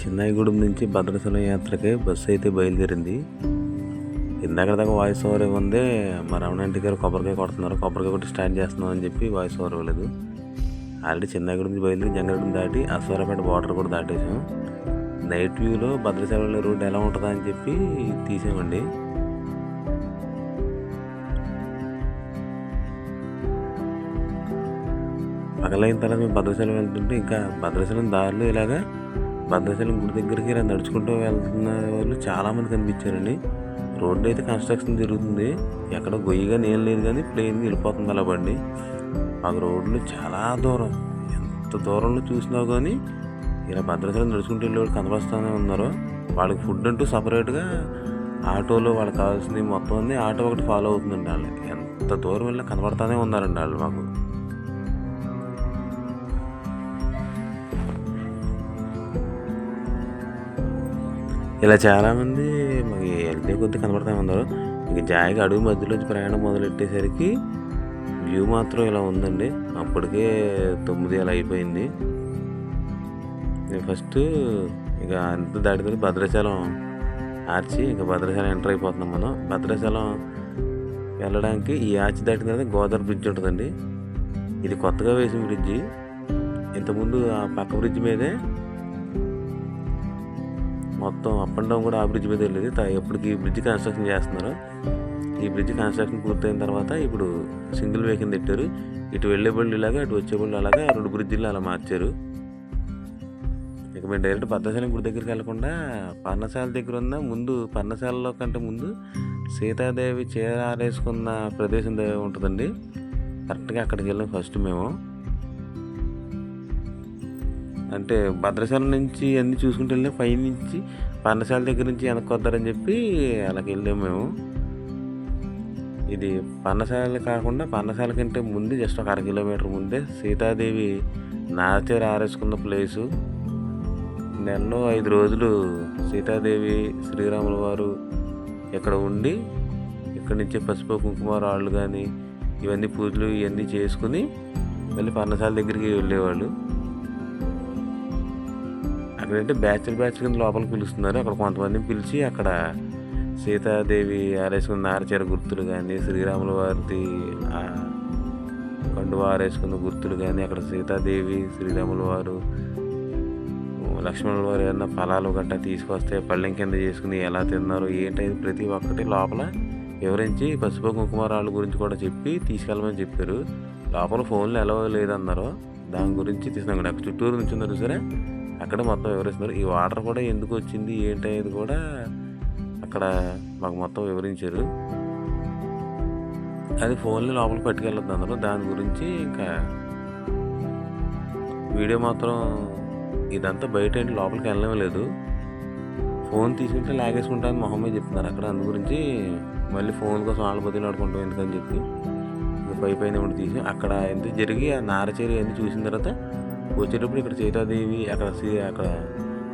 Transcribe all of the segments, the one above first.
చిన్నాయిగూడెం నుంచి భద్రాచలం యాత్రకి బస్సు అయితే బయలుదేరింది. ఇందాక దాకా వాయిస్ ఓవర్ ఇవ్వందే మా రమణాంటి గారు కొబ్బరికాయ కొడుతున్నారు. కొబ్బరికాయ కొట్టి స్టార్ట్ చేస్తున్నాం అని చెప్పి వాయిస్ ఓవర్ ఇవ్వలేదు. ఆల్రెడీ చిన్నాయిగూడెం నుంచి బయలుదేరి జంగారెడ్డి దాటి అశ్వరపేట బార్డర్ కూడా దాటేసాం నైట్ వ్యూలో భద్రాచలం రూట్ ఎలా ఉంటుందా అని చెప్పి తీసామండి. పగలైన తర్వాత మేము భద్రాచలం వెళ్తుంటే ఇంకా భద్రాచలం దారిలో ఇలాగా భద్రాచలం గుడి దగ్గరికి ఇలా నడుచుకుంటూ వెళ్తున్న వాళ్ళు చాలామంది కనిపించారండి. రోడ్డు అయితే కన్స్ట్రక్షన్ జరుగుతుంది. ఎక్కడ గొయ్యిగా నీళ్ళు లేదు కానీ ప్లేన్ వెళ్ళిపోతుంది అలా బండి. మాకు రోడ్లు చాలా దూరం. ఎంత దూరంలో చూసినా కానీ ఇలా భద్రాచలం నడుచుకుంటూ వెళ్ళేవాళ్ళు కనపరుస్తూనే ఉన్నారు. వాళ్ళకి ఫుడ్ అంటూ సపరేట్గా ఆటోలో వాళ్ళకి కావాల్సింది మొత్తం అన్ని ఆటో ఒకటి ఫాలో అవుతుందండి వాళ్ళు ఎంత దూరం వెళ్ళినా కనపడతానే ఉన్నారండి వాళ్ళు మాకు. ఇలా చాలామంది మాకు వెళ్తే కొద్దిగా కనబడతా ఉన్నారు ఇక జాయిగా అడుగు మధ్యలోంచి ప్రయాణం మొదలెట్టేసరికి వ్యూ మాత్రం ఇలా ఉందండి. అప్పటికే తొమ్మిది అలా అయిపోయింది. నేను ఫస్ట్ ఇక అంత దాటితే భద్రాచలం ఆర్చి ఇక భద్రాచలం ఎంటర్ అయిపోతున్నాం మనం. భద్రాచలం వెళ్ళడానికి ఈ ఆర్చి దాటిన తర్వాత గోదావరి బ్రిడ్జ్ ఉంటుందండి. ఇది కొత్తగా వేసిన బ్రిడ్జి. ఇంతకుముందు ఆ పక్క బ్రిడ్జ్ మీదే మొత్తం అప్ అండ్ డౌన్ కూడా ఆ బ్రిడ్జ్ మీద వెళ్ళేది. తా- ఎప్పటికి ఈ బ్రిడ్జ్ కన్స్ట్రక్షన్ చేస్తున్నారు. ఈ బ్రిడ్జ్ కన్స్ట్రక్షన్ పూర్తయిన తర్వాత ఇప్పుడు సింగిల్ వే కింద పెట్టారు. ఇటు వెళ్ళే బళ్ళు ఇలాగా అటు వచ్చే బళ్ళు అలాగా రెండు బ్రిడ్జిలు అలా మార్చారు. ఇక మేము డైరెక్ట్ భద్రాచలం గుడి దగ్గరికి వెళ్ళకుండా పర్ణశాల దగ్గర ఉన్న ముందు పర్ణశాలలో కంటే ముందు సీతాదేవి చీర ఆరేసుకున్న ప్రదేశం ఉంటుందండి. కరెక్ట్గా అక్కడికి వెళ్ళాం ఫస్ట్ మేము. అంటే భద్రశాల నుంచి అన్ని చూసుకుంటూ వెళ్ళినా పై నుంచి పర్ణశాల దగ్గర నుంచి వెనక్కి వద్దారని చెప్పి అలాగ వెళ్ళాము మేము. ఇది పర్ణశాల కాకుండా పర్ణశాల కంటే ముందు జస్ట్ ఒక అర కిలోమీటర్ ముందే సీతాదేవి నాచర్ ఆరేసుకున్న ప్లేసు. నెలలో ఐదు రోజులు సీతాదేవి శ్రీరాముల వారు ఇక్కడ ఉండి ఇక్కడ నుంచి పసుపు కుంకుమ రాళ్ళు కానీ ఇవన్నీ పూజలు ఇవన్నీ చేసుకుని మళ్ళీ పర్ణశాల దగ్గరికి వెళ్ళేవాళ్ళు. అక్కడంటే బ్యాచ్ల బ్యాచ్ కింద లోపలికి పిలుస్తున్నారు. అక్కడ కొంతమందిని పిలిచి అక్కడ సీతాదేవి ఆరేసుకున్న నారచీర గుర్తులు కానీ శ్రీరాముల వారిది కండువ ఆరేసుకున్న గుర్తులు కానీ అక్కడ సీతాదేవి శ్రీరాముల వారు లక్ష్మణుల వారు ఏమన్నా ఫలాలు గట్టా తీసుకొస్తే పళ్ళెం కింద చేసుకుని ఎలా తిన్నారు ఏంటనేది ప్రతి ఒక్కటి లోపల వివరించి పసుపు కుంకుమ రాళ్ళ గురించి కూడా చెప్పి తీసుకెళ్ళమని చెప్పారు. లోపల ఫోన్లు ఎలా లేదన్నారు. దాని గురించి తీసుకున్నాం అక్కడ చుట్టూరు నుంచి ఉన్నారు సరే అక్కడ మొత్తం వివరిస్తున్నారు. ఈ వాటర్ కూడా ఎందుకు వచ్చింది ఏంటి అనేది కూడా అక్కడ మాకు మొత్తం వివరించారు. అది ఫోన్లో లోపలికి పట్టుకెళ్ళొద్దు అందరూ. దాని గురించి ఇంకా వీడియో మాత్రం ఇదంతా బయట ఏంటి లోపలికి వెళ్ళడం లేదు. ఫోన్ తీసుకుంటే లాగేసుకుంటాను మొహం చెప్తున్నారు అక్కడ. అందు గురించి మళ్ళీ ఫోన్ కోసం వాళ్ళ బదులు ఆడుకుంటాం ఎందుకని చెప్పి. పై పైన ఒకటి తీసి అక్కడ ఎంత జరిగి ఆ నారచేరి అన్నీ చూసిన తర్వాత వచ్చేటప్పుడు ఇక్కడ సీతాదేవి అక్కడ సీ అక్కడ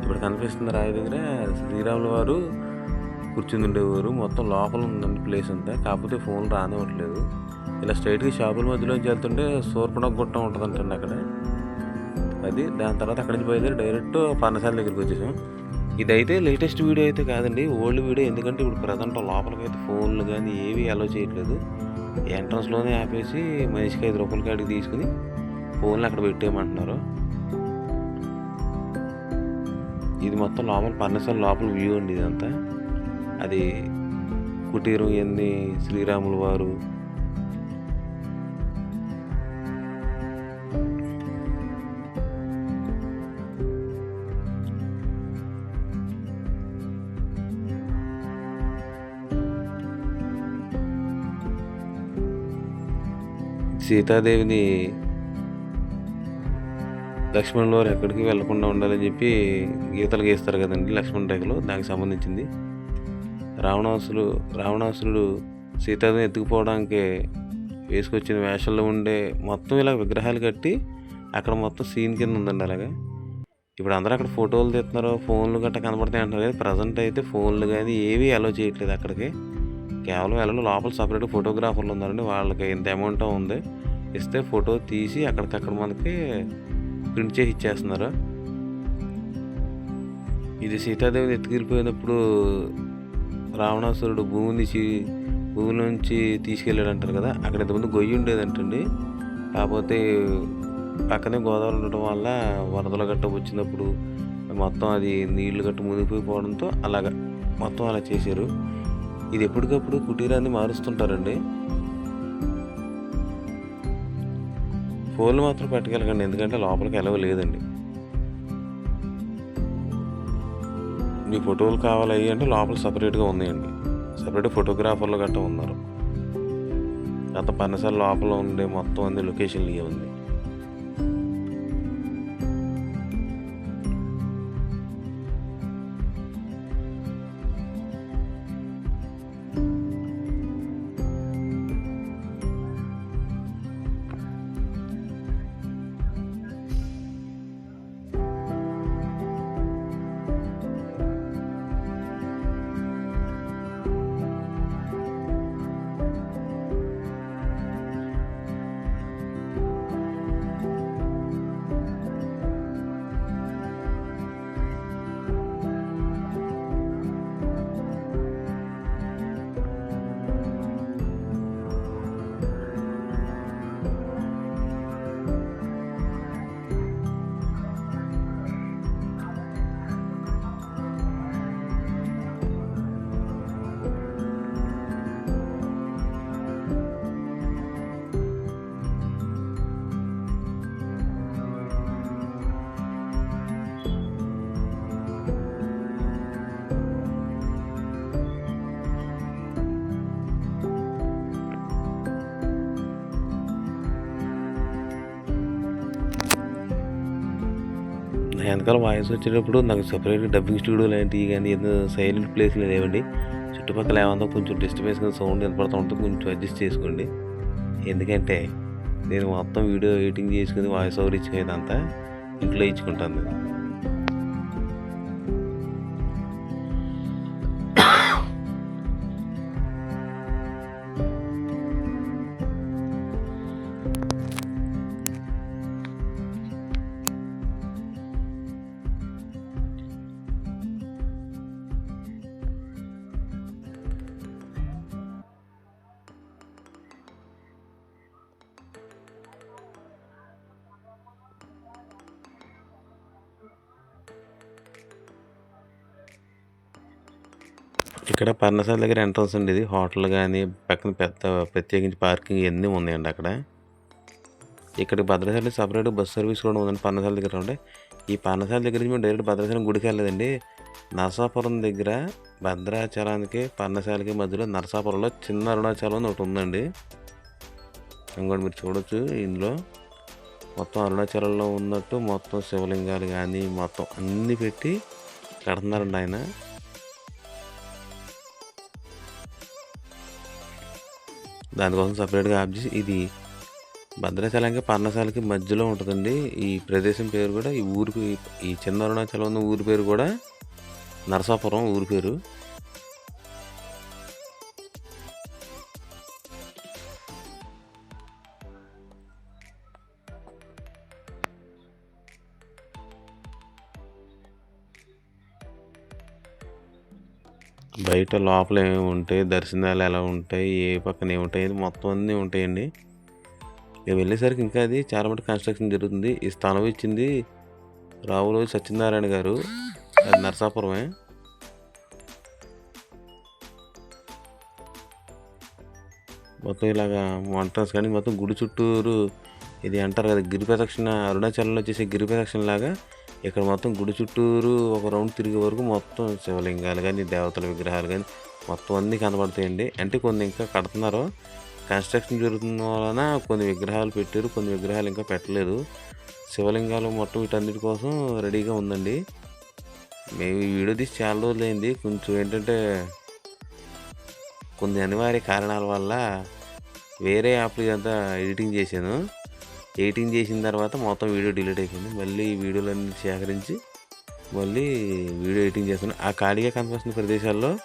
ఇప్పుడు కనిపిస్తుంది రాయి దగ్గర శ్రీరాముల వారు కూర్చుని ఉండేవారు. మొత్తం లోపల ఉందండి ప్లేస్ అంతా. కాకపోతే ఫోన్ రానివ్వట్లేదు. ఇలా స్ట్రైట్గా షాపుల మధ్యలోంచి వెళ్తుంటే సూర్పణ గుట్టం ఉంటుందంటండి అక్కడ. అది దాని తర్వాత అక్కడి నుంచి బయలుదేరి డైరెక్ట్ పర్ణశాల దగ్గరికి వచ్చేసాం. ఇదైతే లేటెస్ట్ వీడియో అయితే కాదండి. ఓల్డ్ వీడియో ఎందుకంటే ఇప్పుడు ప్రజెంట్ లోపలికి అయితే ఫోన్లు కానీ ఏవి అలో చేయట్లేదు. ఎంట్రన్స్లోనే ఆపేసి మనిషికి ఐదు రూపాయల కాడికి తీసుకుని ఫోన్లు అక్కడ పెట్టేయమంటున్నారు. ఇది మొత్తం లోపల పర్ణశాల లోపల వ్యూ అండి ఇదంతా. అది కుటీరం ఎన్ని శ్రీరాముల వారు. సీతాదేవిని లక్ష్మణ్ వారు ఎక్కడికి వెళ్ళకుండా ఉండాలని చెప్పి గీతలు గీస్తారు కదండి లక్ష్మణ్ రేఖలో దానికి సంబంధించింది. రావణాసులు రావణాసురుడు సీతను ఎత్తుకుపోవడానికి వేసుకొచ్చిన వేషంలో ఉండే మొత్తం ఇలా విగ్రహాలు కట్టి అక్కడ మొత్తం సీన్ కింద ఉందండి అలాగా. ఇప్పుడు అందరూ అక్కడ ఫోటోలు తీస్తున్నారు ఫోన్లు గట్రా కనబడతాయి అంటారు కానీ ప్రజెంట్ అయితే ఫోన్లు కానీ ఏవి అలో చేయట్లేదు అక్కడికి. కేవలం వెళ్ళడం లోపల సపరేట్ ఫోటోగ్రాఫర్లు ఉన్నారండి వాళ్ళకి ఇంత అమౌంట్ ఉంది ఇస్తే ఫోటో తీసి అక్కడికక్కడ మనకి ప్రింట్ చేసి ఇచ్చేస్తున్నారు? ఇది సీతాదేవిని ఎత్తుకెళ్ళిపోయినప్పుడు రావణాసురుడు భూమి నుంచి భూమి నుంచి తీసుకెళ్ళాడు అంటారు కదా అక్కడ ఇంతకుముందు గొయ్యి ఉండేదంటండి. కాకపోతే పక్కనే గోదావరి ఉండటం వల్ల వరదలు గట్ట వచ్చినప్పుడు మొత్తం అది నీళ్ళు గట్ట మునిగిపోయిపోవడంతో అలాగ మొత్తం అలా చేశారు. ఇది ఎప్పటికప్పుడు కుటీరాన్ని మారుస్తుంటారండి. ఫోన్లు మాత్రం పెట్టగలగండి ఎందుకంటే లోపలికి ఎలవ లేదండి. మీ ఫోటోలు కావాలి అంటే లోపల సపరేట్గా ఉన్నాయండి. సపరేట్ ఫోటోగ్రాఫర్లు గట్టా ఉన్నారు. గత పన్నసాల లోపల ఉండే మొత్తం అన్ని లొకేషన్లు ఇవే ఉంది. వెనకాల వాయిస్ వచ్చేటప్పుడు నాకు సపరేట్ డబ్బింగ్ స్టూడియో లాంటివి కానీ ఏదో సైలెంట్ ప్లేస్లు లేవండి. చుట్టుపక్కల ఏమన్నా కొంచెం డిస్టర్బెన్స్గా సౌండ్ వినపడుతూ ఉంటుంది కొంచెం అడ్జస్ట్ చేసుకోండి. ఎందుకంటే నేను మొత్తం వీడియో ఎడిటింగ్ చేసుకుని వాయిస్ ఓవర్ ఇచ్చుకునేదంతా ఇంట్లో ఇచ్చుకుంటాను నేను. ఇక్కడ పర్ణశాల దగ్గర ఎంట్రన్స్ అండి ఇది. హోటల్ కానీ పక్కన పెద్ద ప్రత్యేకించి పార్కింగ్ ఇవన్నీ ఉన్నాయండి అక్కడ. ఇక్కడ భద్రశాల సపరేట్ బస్ సర్వీస్ కూడా ఉందండి పర్ణశాల దగ్గర ఉంటే ఈ పర్ణశాల దగ్గర నుంచి మేము డైరెక్ట్ భద్రాచలం గుడికి వెళ్ళలేదండి. నరసాపురం దగ్గర భద్రాచలానికి పర్ణశాలకి మధ్యలో నరసాపురంలో చిన్న అరుణాచలం అని ఒకటి ఉందండి. ఇంకోటి మీరు చూడొచ్చు ఇందులో. మొత్తం అరుణాచలంలో ఉన్నట్టు మొత్తం శివలింగాలు కానీ మొత్తం అన్నీ పెట్టి కడుతున్నారండి ఆయన. దానికోసం సపరేట్గా ఆఫ్ చేసి ఇది భద్రాచలంకి పర్ణశాలకి మధ్యలో ఉంటుందండి. ఈ ప్రదేశం పేరు కూడా ఈ ఊరికి ఈ చిన్న అరుణాచలం ఉన్న ఊరి పేరు కూడా నరసాపురం ఊరి పేరు. బయట లోపల ఏమేమి ఉంటాయి? దర్శనాలు ఎలా ఉంటాయి? ఏ పక్కన ఏముంటాయి మొత్తం అన్నీ ఉంటాయండి. మేము వెళ్ళేసరికి ఇంకా అది చాలా మటుకు కన్స్ట్రక్షన్ జరుగుతుంది. ఈ స్థలం ఇచ్చింది రావులు సత్యనారాయణ గారు. అది నరసాపురమే. మొత్తం ఇలాగా ఎంట్రన్స్ కానీ మొత్తం గుడి చుట్టూరు ఇది అంటారు కదా గిరి ప్రదక్షిణ అరుణాచలంలో చేసే గిరి ప్రదక్షిణ లాగా ఇక్కడ మొత్తం గుడి చుట్టూరు ఒక రౌండ్ తిరిగే వరకు మొత్తం శివలింగాలు కానీ దేవతల విగ్రహాలు కానీ మొత్తం అన్నీ కనబడతాయండి. అంటే కొన్ని ఇంకా కడుతున్నారు. కన్స్ట్రక్షన్ జరుగుతున్న వలన కొన్ని విగ్రహాలు పెట్టారు. కొన్ని విగ్రహాలు ఇంకా పెట్టలేదు. శివలింగాలు మొత్తం వీటన్నిటి కోసం రెడీగా ఉందండి. మేము ఈ వీడియో తీసి చాలా రోజులైంది. కొంచెం ఏంటంటే కొన్ని అనివార్య కారణాల వల్ల వేరే యాప్లు ఇదంతా ఎడిటింగ్ చేశాను. ఎడిటింగ్ చేసిన తర్వాత మొత్తం వీడియో డిలీట్ అయిపోయింది. మళ్ళీ వీడియోలన్నీ సేకరించి మళ్ళీ వీడియో ఎడిటింగ్ చేస్తున్నాను ఆ ఖాళీగా కనిపిస్తున్న ప్రదేశాల్లో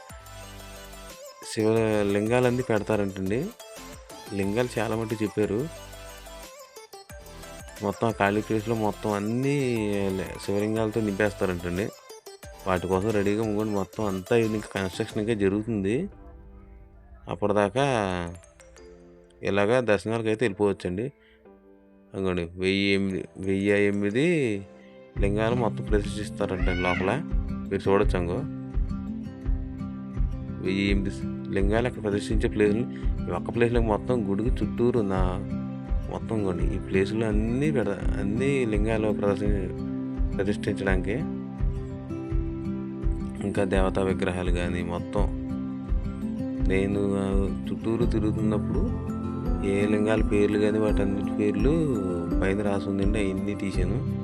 శివ లింగాలన్నీ పెడతారంటండి. లింగాలు చాలా మట్టి చెప్పారు. మొత్తం ఆ ఖాళీ ప్లేస్లో మొత్తం అన్నీ శివలింగాలతో నింపేస్తారంటండి. వాటి కోసం రెడీగా ముందు మొత్తం అంతా ఇంకా కన్స్ట్రక్షన్ ఇంకా జరుగుతుంది. అప్పటిదాకా ఇలాగా దర్శనాలకు అయితే వెళ్ళిపోవచ్చండి. అనుకోండి వెయ్యి ఎనిమిది వెయ్యి ఎనిమిది లింగాలు మొత్తం ప్రదర్శిస్తారంట లోపల. మీరు చూడొచ్చు అంగో. వెయ్యి ఎనిమిది లింగాలు అక్కడ ప్రదర్శించే ప్లేసులు ఈ ఒక్క ప్లేస్లో మొత్తం గుడికి చుట్టూరు నా మొత్తం కొన్ని ఈ ప్లేసులు అన్నీ పెడ అన్నీ లింగాలు ప్రదర్శన ప్రతిష్ఠించడానికి. ఇంకా దేవతా విగ్రహాలు కానీ మొత్తం. నేను చుట్టూరు తిరుగుతున్నప్పుడు ఏ లింగాల పేర్లు కానీ వాటన్నిటి పేర్లు పైన రాసి ఉందండి అవన్నీ తీసాను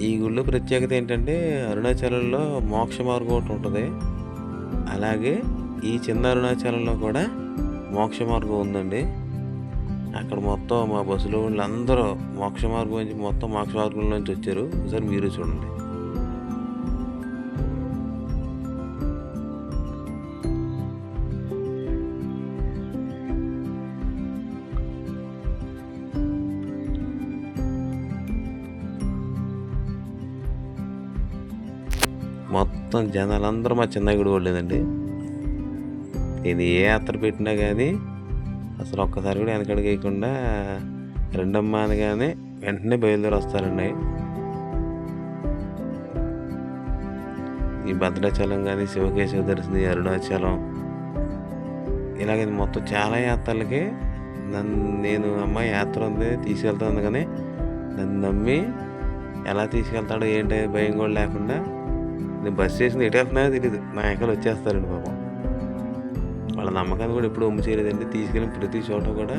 ఈ గుళ్ళో ప్రత్యేకత ఏంటంటే అరుణాచలంలో మోక్ష మార్గం ఒకటి ఉంటుంది. అలాగే ఈ చిన్న అరుణాచలంలో కూడా మోక్ష మార్గం ఉందండి. అక్కడ మొత్తం మా బస్సులో వాళ్ళందరూ మోక్ష మార్గం నుంచి మొత్తం మోక్ష మార్గంలో నుంచి వచ్చారు. ఒకసారి మీరు చూడండి. మొత్తం జనాలందరూ మా చిన్నయ్య గుడి వాళ్ళేదండి నేను ఏ యాత్ర పెట్టినా కానీ అసలు ఒక్కసారి కూడా వెనకడికి వేయకుండా రెండమ్మ అనగానే వెంటనే బయలుదేరి వస్తారండి. ఈ భద్రాచలం కానీ శివకేశవ దర్శని అరుణాచలం ఇలాగే మొత్తం చాలా యాత్రలకి నన్ను నేను అమ్మ యాత్ర ఉంది తీసుకెళ్తాను కానీ నన్ను నమ్మి ఎలా తీసుకెళ్తాడో ఏంటి భయం కూడా లేకుండా నేను బస్ స్టేషన్ ఎటు వెళ్తున్నాయో తెలియదు నా ఎక్కడ వచ్చేస్తారండి పాపం. వాళ్ళ నమ్మకాన్ని కూడా ఎప్పుడు ఒమ్ము చేయలేదండి. తీసుకెళ్ళిన ప్రతి చోట కూడా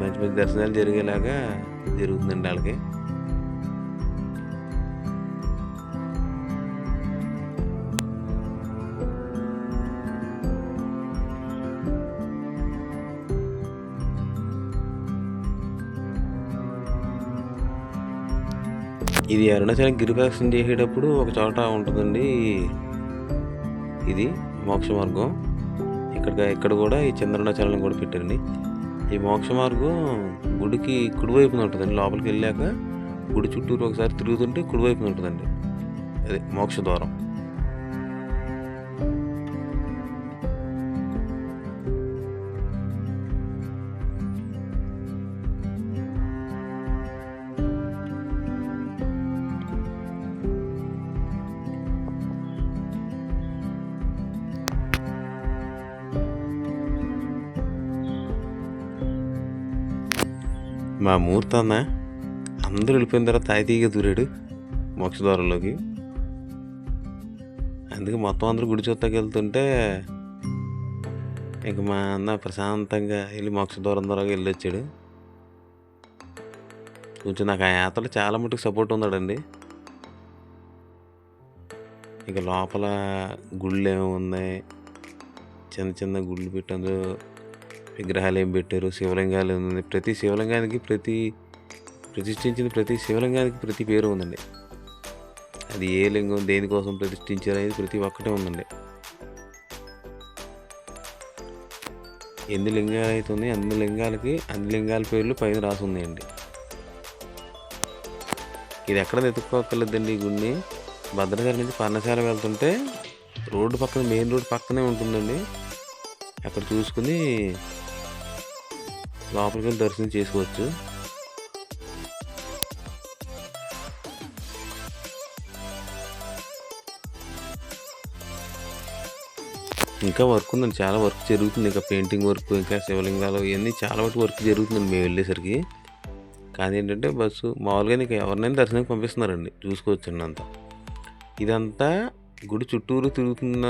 మంచి మంచి దర్శనాలు జరిగేలాగా జరుగుతుందండి వాళ్ళకి. ఇది అరుణాచలం గిరిప్రదక్షిణ చేసేటప్పుడు ఒక చోట ఉంటుందండి. ఇది మోక్ష మార్గం. ఇక్కడ ఇక్కడ కూడా ఈ చంద్రనాచలం కూడా పెట్టారండి. ఈ మోక్ష మార్గం గుడికి కుడివైపున ఉంటుందండి. లోపలికి వెళ్ళాక గుడి చుట్టూరు ఒకసారి తిరుగుతుంటే కుడివైపున ఉంటుందండి. అదే మోక్ష ద్వారం. ముహూర్తం అన్న అందరూ వెళ్ళిపోయిన తర్వాత తాయితీగా దూరాడు మోక్షద్వారంలోకి. అందుకే మొత్తం అందరూ గుడి చూస్తాకి వెళ్తుంటే ఇంక మా అన్న ప్రశాంతంగా వెళ్ళి మోక్షద్వారం ద్వారా వెళ్ళి వచ్చాడు కొంచెం నాకు ఆ యాత్రలో చాలా మటుకు సపోర్ట్ ఉన్నాడండి. ఇక లోపల గుళ్ళు ఏమి ఉన్నాయి? చిన్న చిన్న గుళ్ళు పెట్టారు విగ్రహాలు ఏం పెట్టారు? శివలింగాలు ఉంది ప్రతి శివలింగానికి ప్రతి ప్రతిష్ఠించిన ప్రతి శివలింగానికి ప్రతి పేరు ఉందండి. అది ఏ లింగం దేనికోసం ప్రతిష్ఠించారు అనేది ప్రతి ఒక్కటే ఉందండి. ఎన్ని లింగాలు అయితే ఉన్నాయి అన్ని లింగాలకి అన్ని లింగాల పేర్లు పైన రాసి ఉన్నాయండి. ఇది ఎక్కడ వెతుక్కోకర్లేదండి ఈ గుడిని. భద్రాచలం నుంచి పర్ణశాల వెళ్తుంటే రోడ్డు పక్కన మెయిన్ రోడ్డు పక్కనే ఉంటుందండి. అక్కడ చూసుకుని లోపలికి వెళ్ళి దర్శనం చేసుకోవచ్చు. ఇంకా వర్క్ ఉందండి చాలా వర్క్ జరుగుతుంది. ఇంకా పెయింటింగ్ వర్క్ ఇంకా శివలింగాలు ఇవన్నీ చాలా వరకు వర్క్ జరుగుతుందండి మేము వెళ్ళేసరికి. కానీ ఏంటంటే బస్సు మామూలుగా నీకు ఎవరినైనా దర్శనానికి పంపిస్తున్నారండి చూసుకోవచ్చండి అంతా. ఇదంతా గుడి చుట్టూరు తిరుగుతున్న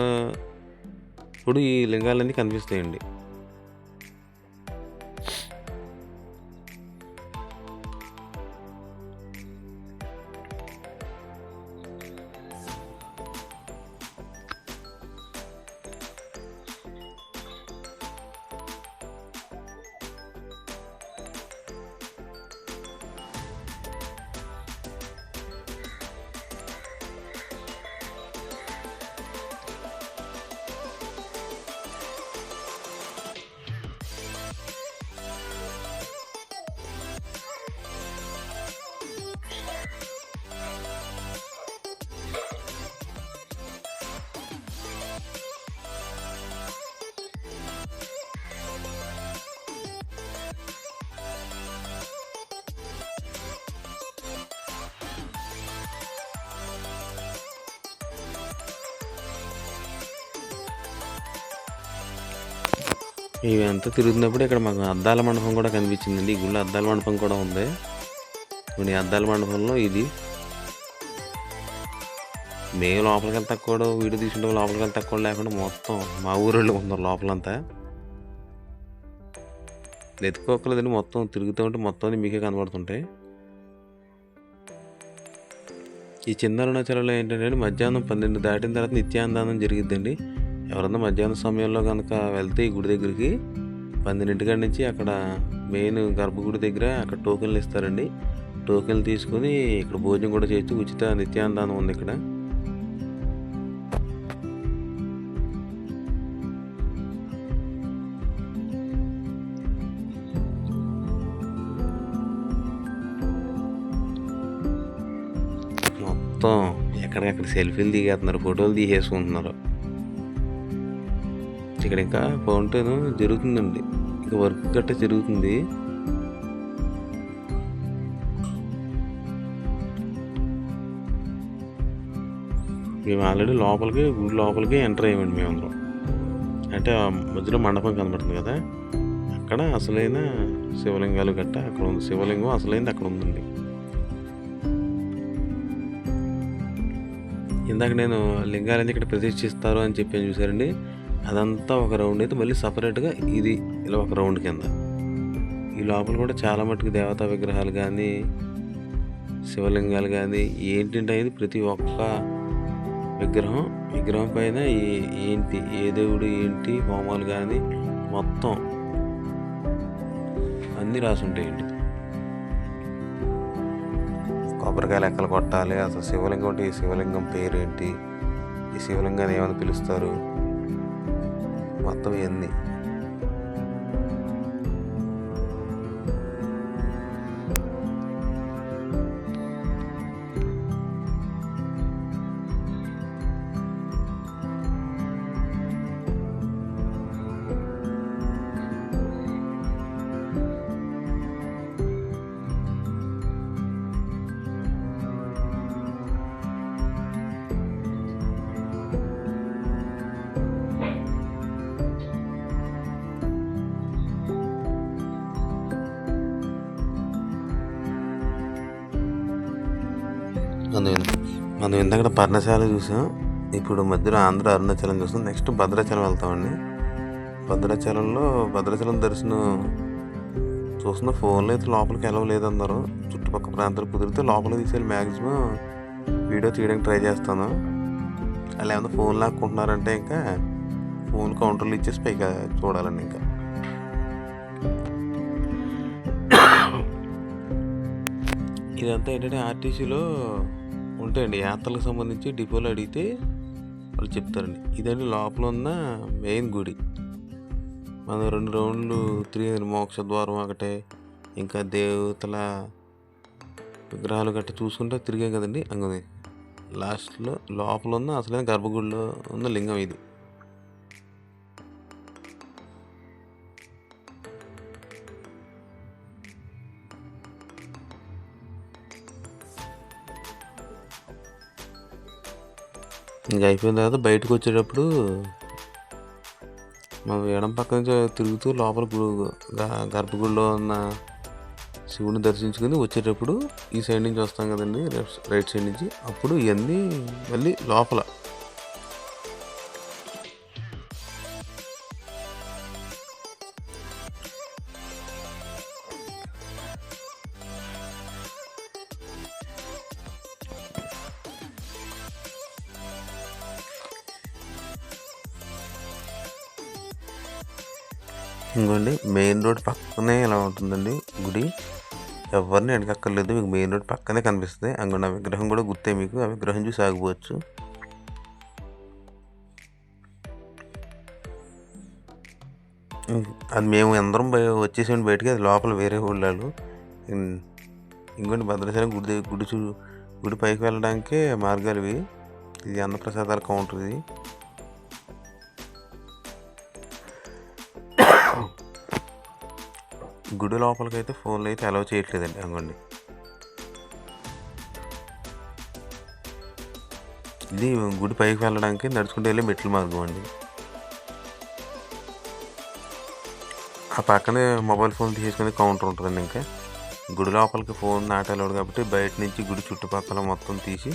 ఇప్పుడు ఈ లింగాలన్నీ కనిపిస్తాయండి. ఇవంతా తిరుగుతున్నప్పుడు ఇక్కడ మాకు అద్దాల మండపం కూడా కనిపించిందండి. ఈ గుళ్ళో అద్దాల మండపం కూడా ఉంది. ఇప్పుడు ఈ అద్దాల మండపంలో ఇది. మేము లోపలికి వెళ్తా కూడా వీడియో తీసుకుంటే లోపలికి వెళ్తా కూడా లేకుండా మొత్తం మా ఊరోళ్ళు ఉన్నారు లోపలంతా. ఎత్తుకోకలేదండి మొత్తం తిరుగుతూ ఉంటే మొత్తం మీకే కనబడుతుంటాయి. ఈ చిన్న అరుణాచలంలో ఏంటంటే మధ్యాహ్నం పన్నెండు దాటిన తర్వాత నిత్యాన్నదానం జరిగిద్దండి. ఎవరన్నా మధ్యాహ్నం సమయంలో కనుక వెళ్తే ఈ గుడి దగ్గరికి పన్నెండింటికాడి నుంచి అక్కడ మెయిన్ గర్భగుడి దగ్గర అక్కడ టోకెన్లు ఇస్తారండి. టోకెన్లు తీసుకొని ఇక్కడ భోజనం కూడా చేయొచ్చు ఉచిత నిత్యాన్నదానం ఉంది ఇక్కడ. మొత్తం ఎక్కడికక్కడ సెల్ఫీలు దిగేస్తున్నారు ఫోటోలు తీసేసుకుంటున్నారు. ఇక్కడ ఇంకా ఫౌంటైన్ జరుగుతుందండి. ఇంకా వర్క్ గట్ట జరుగుతుంది. మేము ఆల్రెడీ లోపలికి గుడి లోపలికి ఎంటర్ అయ్యామండి మేము అందరం అంటే ఆ మధ్యలో మండపం కనబడుతుంది కదా. అక్కడ అసలైన శివలింగాలు గట్ట అక్కడ ఉంది. శివలింగం అసలైంది అక్కడ ఉందండి. ఇందాక నేను లింగాలని ఇక్కడ ప్రతిష్ఠిస్తారు అని చెప్పి చూసారండి. అదంతా ఒక రౌండ్ అయితే మళ్ళీ సపరేట్గా ఇది ఇలా ఒక రౌండ్ కింద. ఈ లోపల కూడా చాలా మటుకు దేవతా విగ్రహాలు కానీ శివలింగాలు కానీ ఏంటంటే అనేది ప్రతి ఒక్క విగ్రహం విగ్రహం పైన ఏంటి ఏ దేవుడు ఏంటి హోమాలు కానీ మొత్తం అన్నీ రాసి ఉంటాయండి కొబ్బరికాయ లెక్కలు కొట్టాలి అసలు శివలింగం అంటే ఈ శివలింగం పేరు ఏంటి ఈ శివలింగాన్ని ఏమని పిలుస్తారు? మొత్తం ఇవన్నీ మనం మనం ఇందాక పర్ణశాల చూసాం. ఇప్పుడు మధ్యలో ఆంధ్ర అరుణాచలం చూస్తాం. నెక్స్ట్ భద్రాచలం వెళ్తామండి. భద్రాచలంలో భద్రాచలం దర్శనం చూస్తున్న ఫోన్లో అయితే లోపలికి వెళ్ళలేదు అన్నారు చుట్టుపక్కల ప్రాంతాలు కుదిరితే లోపల తీసేయాలి. మ్యాక్సిమం వీడియో తీయడానికి ట్రై చేస్తాను. అలా ఏమైనా ఫోన్ లాక్కుంటున్నారంటే ఇంకా ఫోన్ కౌంటర్లు ఇచ్చేసి పైగా చూడాలండి ఇంకా. ఇదంతా ఏంటంటే ఆర్టీసీలో ఉంటాయండి. యాత్రలకు సంబంధించి డిపోలో అడిగితే వాళ్ళు చెప్తారండి. ఇదండి లోపల ఉన్న మెయిన్ గుడి. మనం రెండు రౌండ్లు తిరిగి మోక్ష ద్వారం ఒకటే ఇంకా దేవతల విగ్రహాలు గట్ట చూసుకుంటే తిరిగాం కదండి. అంగది లాస్ట్‌లో లోపల ఉన్న అసలైన గర్భగుడిలో ఉన్న లింగం ఇది. ఇంక అయిపోయిన తర్వాత బయటకు వచ్చేటప్పుడు మా ఎడమ పక్క నుంచి తిరుగుతూ లోపల గర్భగుడిలో ఉన్న శివుడిని దర్శించుకుని వచ్చేటప్పుడు ఈ సైడ్ నుంచి వస్తాం కదండీ! లెఫ్ట్ రైట్ సైడ్ నుంచి అప్పుడు ఇవన్నీ మళ్ళీ లోపల. ఇంగోండి మెయిన్ రోడ్ పక్కనే ఇలా ఉంటుందండి గుడి. ఎవరిని ఎనకక్కర్లేదు. మీకు మెయిన్ రోడ్ పక్కనే కనిపిస్తుంది అంగోండి ఆ విగ్రహం కూడా గుర్తే మీకు. ఆ విగ్రహం చూసి ఆగిపోవచ్చు. అది మేము అందరం బయ బయటికి. అది లోపల వేరే వాళ్ళు హ్మ్. ఇంగోండి భద్రాచలం గుడి గుడి చూ గుడి పైకి వెళ్ళడానికే మార్గాలివి. ఇది అన్నప్రసాదాల కౌంటర్ ఇది. గుడి లోపలకి అయితే ఫోన్లు అయితే అలౌ చేయట్లేదండి. అనుకోండి ఇది గుడి పైకి వెళ్ళడానికి నడుచుకుంటూ వెళ్ళే మెట్ల మార్గం అండి. ఆ పక్కనే మొబైల్ ఫోన్ తీసుకునే కౌంటర్ ఉంటుందండి ఇంకా. గుడి లోపలికి ఫోన్ నాటేలాడు కాబట్టి బయట నుంచి గుడి చుట్టుపక్కల మొత్తం తీసి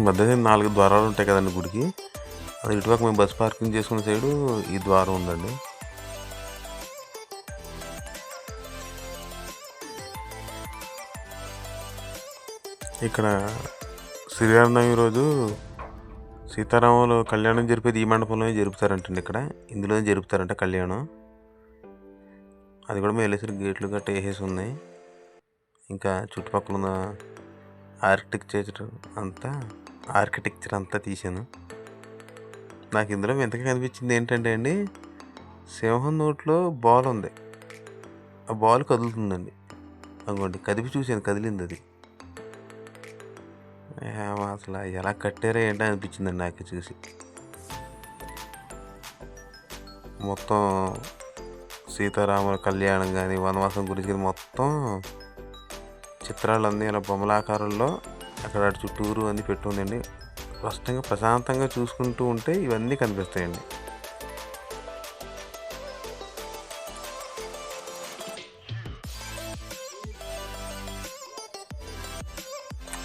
మధ్యలో నాలుగు ద్వారాలు ఉంటాయి కదండి గుడికి. అది ఇటుపక్క మేము బస్ పార్కింగ్ చేసుకున్న సైడు ఈ ద్వారం ఉందండి. ఇక్కడ శ్రీరామనవమి రోజు సీతారాములు కళ్యాణం జరిపేది ఈ మండపంలోనే జరుపుతారంటండి ఇక్కడ. ఇందులోనే జరుపుతారంట కళ్యాణం. అది కూడా మేము వెళ్ళేసరికి గేట్లు గట్ట వేసేసి ఉన్నాయి. ఇంకా చుట్టుపక్కల ఉన్న ఆర్కిటెక్చర్ అంతా ఆర్కిటెక్చర్ అంతా తీశాను. నాకు ఇందులో వింతగా కనిపించింది ఏంటంటే అండి, సింహం నోట్లో బాల్ ఉంది. ఆ బాల్ కదులుతుందండి. అగోండి కదిపి చూసాను కదిలింది అది అసలు ఎలా కట్టారో ఏంటో అనిపించిందండి నాకు చూసి. మొత్తం సీతారాముల కళ్యాణం కానీ వనవాసం గురించి మొత్తం చిత్రాలన్నీ ఇలా బొమ్మలాకారంలో అక్కడ అటు చుట్టూరు అన్నీ పెట్టుందండి. స్పష్టంగా ప్రశాంతంగా చూసుకుంటూ ఉంటే ఇవన్నీ కనిపిస్తాయండి.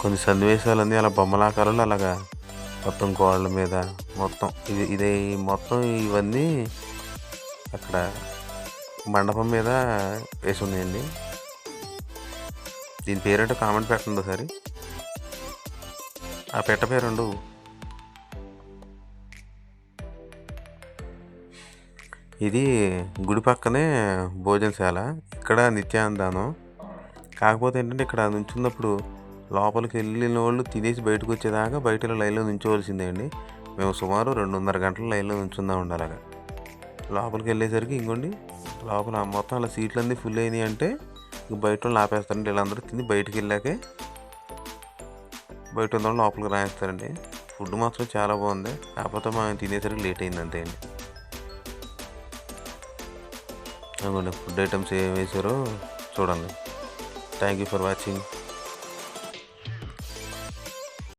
కొన్ని సన్నివేశాలన్నీ అలా బొమ్మలాకారాలు అలాగా మొత్తం గోడల మీద మొత్తం ఇది ఇది మొత్తం ఇవన్నీ అక్కడ మండపం మీద వేసి ఉన్నాయండి. దీని పేరేంటో కామెంట్ పెట్టండి ఒకసారి. ఆ పెట్ట పేరుండు. ఇది గుడి పక్కనే భోజనశాల. ఇక్కడ నిత్యాన్నదానం. కాకపోతే ఏంటంటే ఇక్కడ నుంచున్నప్పుడు లోపలికి వెళ్ళిన వాళ్ళు తినేసి బయటకొచ్చేదాకా బయట లైన్‌లో నుంచోవలసిందే అండి. మేము సుమారు 2:30 గంటలు లైన్‌లో నుంచున్నామండి లోపలికి వెళ్ళేసరికి ఇంకోండి లోపల మొత్తం అలా సీట్లన్నీ ఫుల్ అయినాయి అంటే ఇంక వాళ్ళు ఆపేస్తారండి. వీళ్ళందరూ తిని బయటికెళ్ళాకే బయట ఉన్నోళ్ళని లోపలికి రాయిస్తారండి ఫుడ్ మాత్రం చాలా బాగుంది. కాకపోతే మనం తినేసరికి లేట్ అయింది అంతే అండి. అదిగోండి ఫుడ్ ఐటెమ్స్ ఏమేసారో చూడండి. Thank you for watching.